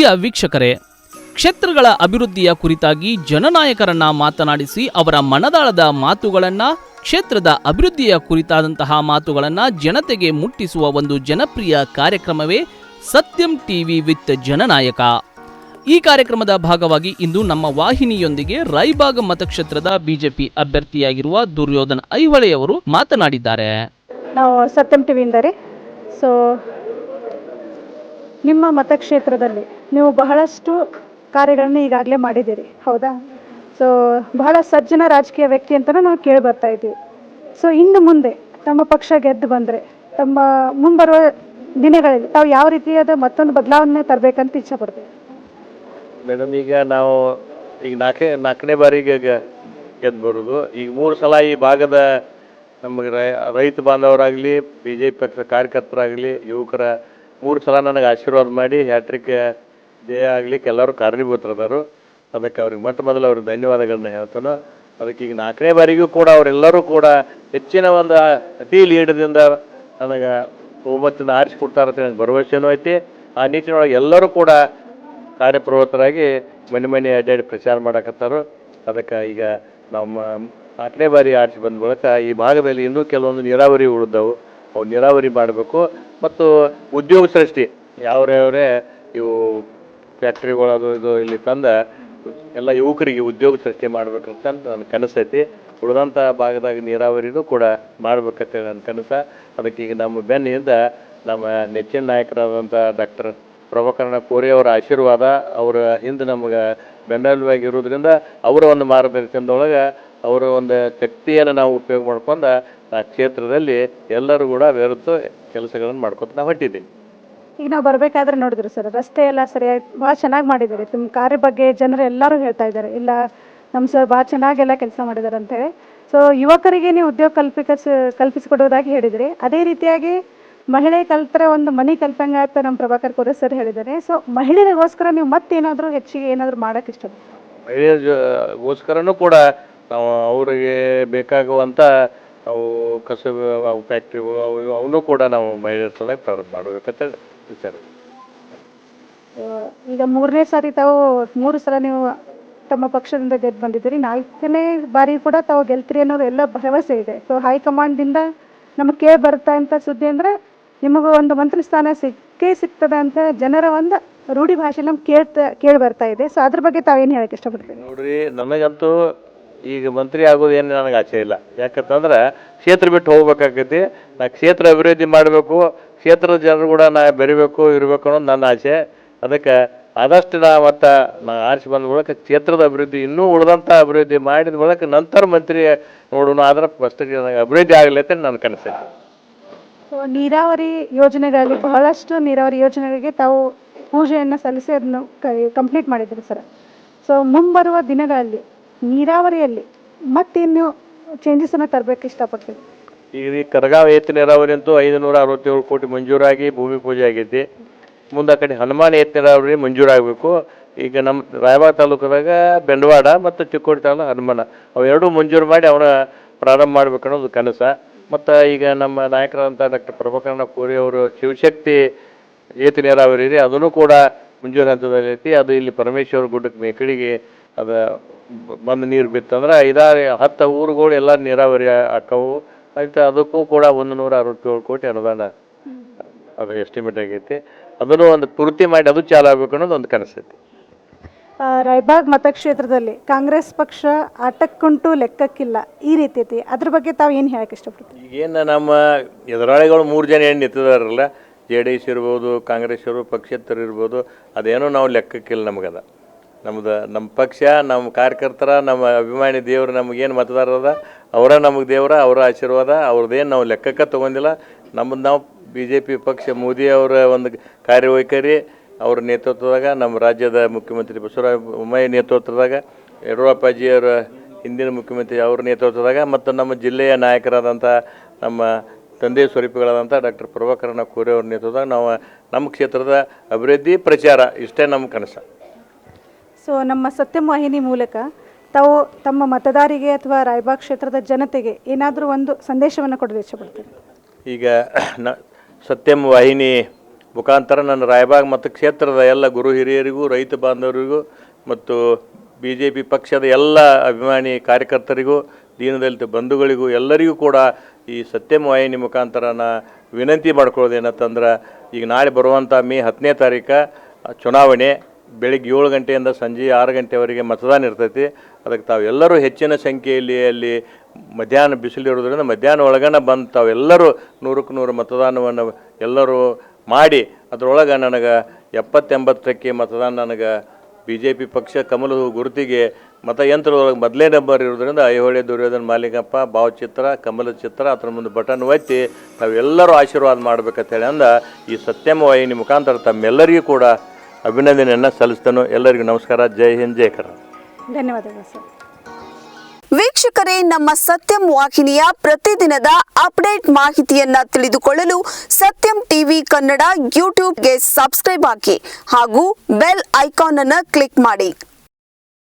ಪ್ರಿಯ ವೀಕ್ಷಕರೇ, ಕ್ಷೇತ್ರಗಳ ಅಭಿವೃದ್ಧಿಯ ಕುರಿತಾಗಿ ಜನನಾಯಕರನ್ನ ಮಾತನಾಡಿಸಿ ಅವರ ಮನದಾಳದ ಮಾತುಗಳನ್ನ, ಕ್ಷೇತ್ರದ ಅಭಿವೃದ್ಧಿಯ ಕುರಿತಾದಂತಹ ಮಾತುಗಳನ್ನ ಜನತೆಗೆ ಮುಟ್ಟಿಸುವ ಒಂದು ಜನಪ್ರಿಯ ಕಾರ್ಯಕ್ರಮವೇ ಸತ್ಯಂ ಟಿವಿ ವಿತ್ ಜನನಾಯಕ. ಈ ಕಾರ್ಯಕ್ರಮದ ಭಾಗವಾಗಿ ಇಂದು ನಮ್ಮ ವಾಹಿನಿಯೊಂದಿಗೆ ರಾಯ್ಬಾಗ್ ಮತಕ್ಷೇತ್ರದ ಬಿಜೆಪಿ ಅಭ್ಯರ್ಥಿಯಾಗಿರುವ ದುರ್ಯೋಧನ ಐಹೊಳೆಯವರು ಮಾತನಾಡಿದ್ದಾರೆ. ನಾವು ಸತ್ಯಂ ಟಿವಿಯಿಂದ ರೀ. ಸೊ ನಿಮ್ಮ ಮತಕ್ಷೇತ್ರದಲ್ಲಿ ನೀವು ಬಹಳಷ್ಟು ಕಾರ್ಯಗಳನ್ನ ಈಗಾಗಲೇ ಮಾಡಿದ್ದೀರಿ, ಹೌದಾ? ಸೊ ಬಹಳ ಸಜ್ಜನ ರಾಜಕೀಯ ವ್ಯಕ್ತಿ ಅಂತಲೂ ನಾವು ಕೇಳಿ ಬರ್ತಾ ಇದ್ದೀವಿ. ಸೊ ಇನ್ನು ಮುಂದೆ ತಮ್ಮ ಪಕ್ಷ ಗೆದ್ದು ಬಂದರೆ, ತಮ್ಮ ಮುಂಬರುವ ದಿನಗಳಲ್ಲಿ ತಾವು ಯಾವ ರೀತಿಯಾದ ಮತ್ತೊಂದು ಬದಲಾವಣೆ ತರಬೇಕಂತ ಇಚ್ಛೆ ಪಡ್ತೀವಿ ಮೇಡಮ್, ಈಗ ನಾವು ಈಗ ನಾಲ್ಕೇ, ನಾಲ್ಕನೇ ಬಾರಿಗೆ ಗೆದ್ದು ಬರೋದು ಈಗ ಮೂರು ಸಲ ಈ ಭಾಗದ ನಮಗೆ ರೈತ ಬಾಂಧವರಾಗಲಿ ಬಿ ಜೆ ಪಿ ಪಕ್ಷದ ಕಾರ್ಯಕರ್ತರಾಗಲಿ, ಯುವಕರ ಮೂರು ಸಲ ನನಗೆ ಆಶೀರ್ವಾದ ಮಾಡಿ, ಹ್ಯಾಟ್ರಿಕ್ ಜಯ ಆಗ್ಲಿಕ್ಕೆ ಎಲ್ಲರೂ ಕಾರಣೀಭೂತರದಾರು. ಅದಕ್ಕೆ ಅವ್ರಿಗೆ ಮೊಟ್ಟ ಮೊದಲು ಅವ್ರಿಗೆ ಧನ್ಯವಾದಗಳನ್ನ ಹೇಳ್ತಾನೋ. ಅದಕ್ಕೆ ಈಗ ನಾಲ್ಕನೇ ಬಾರಿಗೂ ಕೂಡ ಅವರೆಲ್ಲರೂ ಕೂಡ ಹೆಚ್ಚಿನ ಒಂದು ಅತಿ ಲೀಡದಿಂದ ನನಗೆ ಆರಿಸಿ ಅಂತ ನನಗೆ ಭರವಸೆನೂ ಐತಿ. ಆ ನಿಟ್ಟಿನೊಳಗೆ ಎಲ್ಲರೂ ಕೂಡ ಕಾರ್ಯಪ್ರವೃತ್ತರಾಗಿ ಮನೆ ಮನೆ ಅಡ್ಡಾಡಿ ಪ್ರಚಾರ ಮಾಡಕತ್ತಾರು. ಅದಕ್ಕೆ ಈಗ ನಮ್ಮ ನಾಲ್ಕನೇ ಬಾರಿ ಆರಿಸಿ ಬಂದ ಬಳಿಕ ಈ ಭಾಗದಲ್ಲಿ ಇನ್ನೂ ಕೆಲವೊಂದು ನೀರಾವರಿ ಉಳಿದವು. ಅವು ನೀರಾವರಿ ಮಾಡಬೇಕು. ಮತ್ತು ಉದ್ಯೋಗ ಸೃಷ್ಟಿ. ಯಾವ್ರೇ ಇವು ಫ್ಯಾಕ್ಟ್ರಿಗಳು ಅದು ಇದು ಇಲ್ಲಿ ತಂದ ಎಲ್ಲ ಯುವಕರಿಗೆ ಉದ್ಯೋಗ ಸೃಷ್ಟಿ ಮಾಡ್ಬೇಕಂತ ನನ್ನ ಕನಸೈತಿ ಉಳಿದಂಥ ಭಾಗದಾಗ ನೀರಾವರಿನೂ ಕೂಡ ಮಾಡ್ಬೇಕಂತ ನನ್ನ ಕನಸ. ಅದಕ್ಕೆ ಈಗ ನಮ್ಮ ಬೆನ್ನಿಂದ ನಮ್ಮ ನೆಚ್ಚಿನ ನಾಯಕರಾದಂಥ ಡಾಕ್ಟರ್ ಪ್ರಭಾಕರಣ ಕೋರಿ ಅವರ ಆಶೀರ್ವಾದ ಅವರ ಹಿಂದೆ ನಮಗೆ ಬೆಂಬಲವಾಗಿ ಇರೋದ್ರಿಂದ ಅವರ ಒಂದು ಮಾರ್ಗದರ್ಶನದೊಳಗೆ ಅವರ ಒಂದು ಶಕ್ತಿಯನ್ನು ನಾವು ಉಪಯೋಗ ಮಾಡ್ಕೊಂಡು ಆ ಕ್ಷೇತ್ರದಲ್ಲಿ ಎಲ್ಲರೂ ಕೂಡ ಬೆರೆತು ಕೆಲಸಗಳನ್ನು ಮಾಡ್ಕೊತ ನಾವು ಹೊಂಟಿದ್ದೀವಿ. ಈಗ ನಾವು ಬರಬೇಕಾದ್ರೆ ನೋಡಿದ್ರು ಸರ್, ರಸ್ತೆ ಎಲ್ಲ ಸರಿಯಾಗಿ ಭಾಳ ಚೆನ್ನಾಗಿ ಮಾಡಿದ್ದಾರೆ. ನಿಮ್ಮ ಕಾರ್ಯ ಬಗ್ಗೆ ಜನರು ಎಲ್ಲರೂ ಹೇಳ್ತಾ ಇದ್ದಾರೆ. ಇಲ್ಲ ನಮ್ಮ ಸರ್ ಭಾಳ ಚೆನ್ನಾಗೆಲ್ಲ ಕೆಲಸ ಮಾಡಿದ್ದಾರೆ ಅಂತೇಳಿ ಸೊ ಯುವಕರಿಗೆ ನೀವು ಉದ್ಯೋಗ ಕಲ್ಪಿಸ ಕಲ್ಪಿಸಿಕೊಡೋದಾಗಿ ಹೇಳಿದ್ರಿ. ಅದೇ ರೀತಿಯಾಗಿ ಮಹಿಳೆ ಕಲ್ತರೆ ಒಂದು ಮನೆ ಕಲ್ಪಂಗ ಅಂತ ನಮ್ಮ ಪ್ರಭಾಕರ್ ಕೋರೆ ಸರ್ ಹೇಳಿದ್ದಾರೆ. ಸೊ ಮಹಿಳೆಯರಿಗೋಸ್ಕರ ನೀವು ಮತ್ತೇನಾದರೂ ಹೆಚ್ಚಿಗೆ ಏನಾದರೂ ಮಾಡೋಕ್ಕೆ ಇಷ್ಟ ಮಹಿಳೆಯರಿಗೋಸ್ಕರನೂ ಕೂಡ ಅವರಿಗೆ ಬೇಕಾಗುವಂಥ ಅವು ಕಸಬು ಅವು ಫ್ಯಾಕ್ಟ್ರಿ ಅವು ಕೂಡ ನಾವು ಮಹಿಳೆಯರ ಸಲುವಾಗಿ ಪ್ರಾರಂಭ ಮಾಡಬೇಕಂತ ವಿಚಾರ ಆ, ಈಗ ಮೂರನೇ ಸಾರಿ ತಾವು ಮೂರು ಸಲ ನೀವು ತಮ್ಮ ಪಕ್ಷದಿಂದ ಗೆದ್ದು ಬಂದಿದ್ದೀರಿ. ನಾಲ್ಕನೇ ಬಾರಿ ಕೂಡ ತಾವು ಗೆಲ್ತೀರಿ ಅನ್ನೋದು ಎಲ್ಲ ಭರವಸೆ ಇದೆ. ಸೊ ಹೈಕಮಾಂಡ್ದಿಂದ ನಮಗೆ ಕೇಳಿ ಬರ್ತಾ ಅಂತ ಸುದ್ದಿ ಅಂದರೆ ನಿಮಗೆ ಒಂದು ಮಂತ್ರಿ ಸ್ಥಾನ ಸಿಕ್ಕೇ ಸಿಗ್ತದೆ ಅಂತ ಜನರ ಒಂದು ರೂಢಿ ಭಾಷೆ ನಮ್ಗೆ ಕೇಳ್ತಾ ಕೇಳಿ ಬರ್ತಾ ಇದೆ. ಸೊ ಅದ್ರ ಬಗ್ಗೆ ತಾವೇನು ಹೇಳಕ್ಕೆ ಇಷ್ಟಪಡ್ತೀವಿ ನೋಡ್ರಿ ನನಗಂತೂ ಈಗ ಮಂತ್ರಿ ಆಗೋದು ಏನು ನನಗೆ ಆಸೆ ಇಲ್ಲ. ಯಾಕಂತಂದ್ರೆ ಕ್ಷೇತ್ರ ಬಿಟ್ಟು ಹೋಗ್ಬೇಕಾಗೈತಿ ನಾ ಕ್ಷೇತ್ರ ಅಭಿವೃದ್ಧಿ ಮಾಡಬೇಕು. ಕ್ಷೇತ್ರದ ಜನರು ಕೂಡ ನಾ ಬೆರಿಬೇಕು, ಇರಬೇಕು ಅನ್ನೋದು ನನ್ನ ಆಸೆ. ಅದಕ್ಕೆ ಆದಷ್ಟು ನಾ ಮತ್ತು ನಾ ಆರಿಸಿ ಬಂದ ಮೂಲಕ ಕ್ಷೇತ್ರದ ಅಭಿವೃದ್ಧಿ, ಇನ್ನೂ ಉಳಿದಂಥ ಅಭಿವೃದ್ಧಿ ಮಾಡಿದ ಮೂಲಕ ನಂತರ ಮಂತ್ರಿ ನೋಡೋಣ ಆದ್ರೆ ಫಸ್ಟ್ ಅಭಿವೃದ್ಧಿ ಆಗಲಿ ಅಂತ ನನ್ನ ಕನಸೈತಿ ಸೊ ನೀರಾವರಿ ಯೋಜನೆಗಳಲ್ಲಿ ಬಹಳಷ್ಟು ನೀರಾವರಿ ಯೋಜನೆಗಳಿಗೆ ತಾವು ಪೂಜೆಯನ್ನು ಸಲ್ಲಿಸಿ ಅದನ್ನು ಕಂಪ್ಲೀಟ್ ಮಾಡಿದ್ರಿ ಸರ್ ಸೊ ಮುಂಬರುವ ದಿನಗಳಲ್ಲಿ ನೀರಾವರಿಯಲ್ಲಿ ಮತ್ತೇನು ಚೇಂಜಸನ್ನು ತರಬೇಕು ಇಷ್ಟಪಡ್ತೀವಿ ಈಗ ಈ ಕರಗಾವ್ ಏತ ನೀರಾವರಿ ಅಂತೂ ಐದುನೂರ ಅರವತ್ತೇಳು ಕೋಟಿ ಮಂಜೂರಾಗಿ ಭೂಮಿ ಪೂಜೆ ಆಗೈತಿ ಮುಂದೆ ಕಡೆ ಹನುಮಾನ್ ಏತ ನೀರಾವರಿ ಮಂಜೂರಾಗಬೇಕು. ಈಗ ನಮ್ಮ ರಾಯಬಾಗ ತಾಲೂಕದಾಗ ಬೆಂಡವಾಡ ಮತ್ತು ಚಿಕ್ಕೋಡಿ ತಾಲೂಕು ಹನುಮಾನ. ಅವೆರಡೂ ಮಂಜೂರು ಮಾಡಿ ಅವನ ಪ್ರಾರಂಭ ಮಾಡ್ಬೇಕು ಅನ್ನೋದು ಕನಸ. ಮತ್ತು ಈಗ ನಮ್ಮ ನಾಯಕರಾದಂಥ ಡಾಕ್ಟರ್ ಪ್ರಭಾಕರಣ ಕೋರಿ ಅವರು ಶಿವಶಕ್ತಿ ಏತ ನೀರಾವರಿ ರೀ, ಅದನ್ನು ಕೂಡ ಮುಂಜೂರು ಹಂತದಲ್ಲಿ ಐತಿ. ಅದು ಇಲ್ಲಿ ಪರಮೇಶ್ವರ ಗುಡ್ಡಕ್ಕೆ ಮೇಕಡಿಗೆ ಅದು ಬಂದು ನೀರು ಬಿತ್ತಂದ್ರೆ ಐದಾರು ಹತ್ತು ಊರುಗಳು ಎಲ್ಲ ನೀರಾವರಿ ಆಕ್ಕವು ಆಯ್ತು ಅದಕ್ಕೂ ಕೂಡ ಒಂದು ನೂರ ಅರವತ್ತೇಳು ಕೋಟಿ ಅನುದಾನ ಅದು ಎಸ್ಟಿಮೇಟ್ ಆಗೈತಿ. ಅದನ್ನು ಒಂದು ಪೂರ್ತಿ ಮಾಡಿ ಅದು ಚಾಲು ಆಗ್ಬೇಕು ಅನ್ನೋದು ಒಂದು ಕನಸೈತಿ. ರಾಯಬಾಗ್ ಮತಕ್ಷೇತ್ರದಲ್ಲಿ ಕಾಂಗ್ರೆಸ್ ಪಕ್ಷ ಆಟಕ್ಕುಂಟು ಲೆಕ್ಕಕ್ಕಿಲ್ಲ. ಈ ರೀತಿ ಐತಿ. ಅದ್ರ ಬಗ್ಗೆ ತಾವು ಏನು ಹೇಳಕ್ಕೆ ಇಷ್ಟಪಡ್ತೀವಿ ಈಗೇನು ನಮ್ಮ ಎದುರಾಳಿಗಳು ಮೂರು ಜನ ಏನು ನಿಂತಿದಾರಲ್ಲ ಜೆ ಡಿ ಎಸ್ ಇರ್ಬೋದು ಕಾಂಗ್ರೆಸ್ ಇರ್ಬೋದು ಪಕ್ಷೇತರ ಇರ್ಬೋದು ಅದೇನೋ ನಾವು ಲೆಕ್ಕಕ್ಕಿಲ್ಲ ನಮಗದ. ನಮ್ದು ನಮ್ಮ ಪಕ್ಷ ನಮ್ಮ ಕಾರ್ಯಕರ್ತರ, ನಮ್ಮ ಅಭಿಮಾನಿ ದೇವರು ನಮಗೇನು ಮತದಾರರದ ಅವರ ನಮಗೆ ದೇವರ, ಅವರ ಆಶೀರ್ವಾದ ಅವ್ರದ್ದೇನು ನಾವು ಲೆಕ್ಕಕ್ಕೆ ತೊಗೊಂಡಿಲ್ಲ. ನಮ್ಮದು ನಾವು ಬಿ ಜೆ ಪಿ ಪಕ್ಷ, ಮೋದಿ ಅವರ ಒಂದು ಕಾರ್ಯವೈಖರಿ, ಅವ್ರ ನೇತೃತ್ವದಾಗ ನಮ್ಮ ರಾಜ್ಯದ ಮುಖ್ಯಮಂತ್ರಿ ಬಸವರಾಜ ಬೊಮ್ಮಾಯಿ ನೇತೃತ್ವದಾಗ, ಯಡಿಯೂರಪ್ಪಾಜಿಯವರ ಹಿಂದಿನ ಮುಖ್ಯಮಂತ್ರಿ ಅವ್ರ ನೇತೃತ್ವದಾಗ, ಮತ್ತು ನಮ್ಮ ಜಿಲ್ಲೆಯ ನಾಯಕರಾದಂಥ ನಮ್ಮ ತಂದೆ ಸ್ವರೂಪಿಗಳಾದಂಥ ಡಾಕ್ಟರ್ ಪ್ರಭಾಕರಣ ಕೋರೆ ಅವ್ರ ನೇತೃತ್ವದಾಗ ನಾವು, ನಮ್ಮ ಕ್ಷೇತ್ರದ ಅಭಿವೃದ್ಧಿ ಪ್ರಚಾರ ಇಷ್ಟೇ ನಮ್ಮ ಕನಸು. ಸೊ ನಮ್ಮ ಸತ್ಯಂ ವಾಹಿನಿ ಮೂಲಕ ತಾವು ತಮ್ಮ ಮತದಾರಿಗೆ ಅಥವಾ ರಾಯಬಾಗ್ ಕ್ಷೇತ್ರದ ಜನತೆಗೆ ಏನಾದರೂ ಒಂದು ಸಂದೇಶವನ್ನು ಕೊಡಲು ಇಚ್ಛಪಡ್ತೀನಿ ಈಗ ನ ಸತ್ಯಂ ವಾಹಿನಿ ಮುಖಾಂತರ ನನ್ನ ರಾಯಬಾಗ್ ಮತ್ತು ಕ್ಷೇತ್ರದ ಎಲ್ಲ ಗುರು ಹಿರಿಯರಿಗೂ, ರೈತ ಬಾಂಧವರಿಗೂ ಮತ್ತು ಬಿ ಜೆ ಪಿ ಪಕ್ಷದ ಎಲ್ಲ ಅಭಿಮಾನಿ ಕಾರ್ಯಕರ್ತರಿಗೂ, ದೀನದಲಿತ ಬಂಧುಗಳಿಗೂ ಎಲ್ಲರಿಗೂ ಕೂಡ ಈ ಸತ್ಯಂ ವಾಹಿನಿ ಮುಖಾಂತರ ನಾ ವಿನಂತಿ ಮಾಡ್ಕೊಳ್ಳೋದೇನಂತಂದ್ರೆ ಈಗ ನಾಳೆ ಬರುವಂಥ ಮೇ ಹತ್ತನೇ ತಾರೀಕು ಚುನಾವಣೆ. ಬೆಳಿಗ್ಗೆ ಏಳು ಗಂಟೆಯಿಂದ ಸಂಜೆ ಆರು ಗಂಟೆವರೆಗೆ ಮತದಾನ ಇರ್ತೈತಿ. ಅದಕ್ಕೆ ತಾವೆಲ್ಲರೂ ಹೆಚ್ಚಿನ ಸಂಖ್ಯೆಯಲ್ಲಿ ಅಲ್ಲಿ ಮಧ್ಯಾಹ್ನ ಬಿಸಿಲಿರೋದ್ರಿಂದ ಮಧ್ಯಾಹ್ನ ಒಳಗನ ಬಂದು ತಾವೆಲ್ಲರೂ ನೂರಕ್ಕೆ ನೂರು ಮತದಾನವನ್ನು ಎಲ್ಲರೂ ಮಾಡಿ, ಅದರೊಳಗೆ ನನಗೆ ಎಪ್ಪತ್ತೆಂಬತ್ತಕ್ಕೆ ಮತದಾನ ನನಗೆ ಬಿ ಜೆ ಪಿ ಪಕ್ಷ ಕಮಲ ಹೂ ಗುರುತಿಗೆ ಮತಯಂತ್ರದೊಳಗೆ ಮೊದಲೇ ನಂಬರ್ ಇರೋದ್ರಿಂದ ಐಹೊಳೆ ದುರ್ಯೋಧನ ಮಾಲಿಕಪ್ಪ, ಭಾವಚಿತ್ರ, ಕಮಲ ಚಿತ್ರ ಅದ್ರ ಮುಂದೆ ಬಟನ್ ಒತ್ತಿ ತಾವೆಲ್ಲರೂ ಆಶೀರ್ವಾದ ಮಾಡ್ಬೇಕಂತ ಹೇಳಿ ಅಂದ ಈ ಸತ್ಯಮ ವಾಹಿನಿ ಮುಖಾಂತರ ತಮ್ಮೆಲ್ಲರಿಗೂ ಕೂಡ ಅಭಿನಂದನೆಯನ್ನು ಸಲ್ಲಿಸ್ತಾನೋ. ಎಲ್ಲರಿಗೂ ನಮಸ್ಕಾರ. ಜೈ ಹಿಂದ್ ಜೈ ಕರ್ನಾಟಕ. ಧನ್ಯವಾದಗಳು ಸರ್. ವೀಕ್ಷಕರೇ ನಮ್ಮ ಸತ್ಯಂ ವಾಹಿನಿಯ ಪ್ರತಿದಿನದ ಅಪ್ಡೇಟ್ ಮಾಹಿತಿಯನ್ನ ತಿಳಿದುಕೊಳ್ಳಲು ಸತ್ಯಂ ಟಿವಿ ಕನ್ನಡ ಯೂಟ್ಯೂಬ್ಗೆ ಸಬ್ಸ್ಕ್ರೈಬ್ ಹಾಕಿ ಹಾಗೂ ಬೆಲ್ ಐಕಾನ್ ಅನ್ನು ಕ್ಲಿಕ್ ಮಾಡಿ.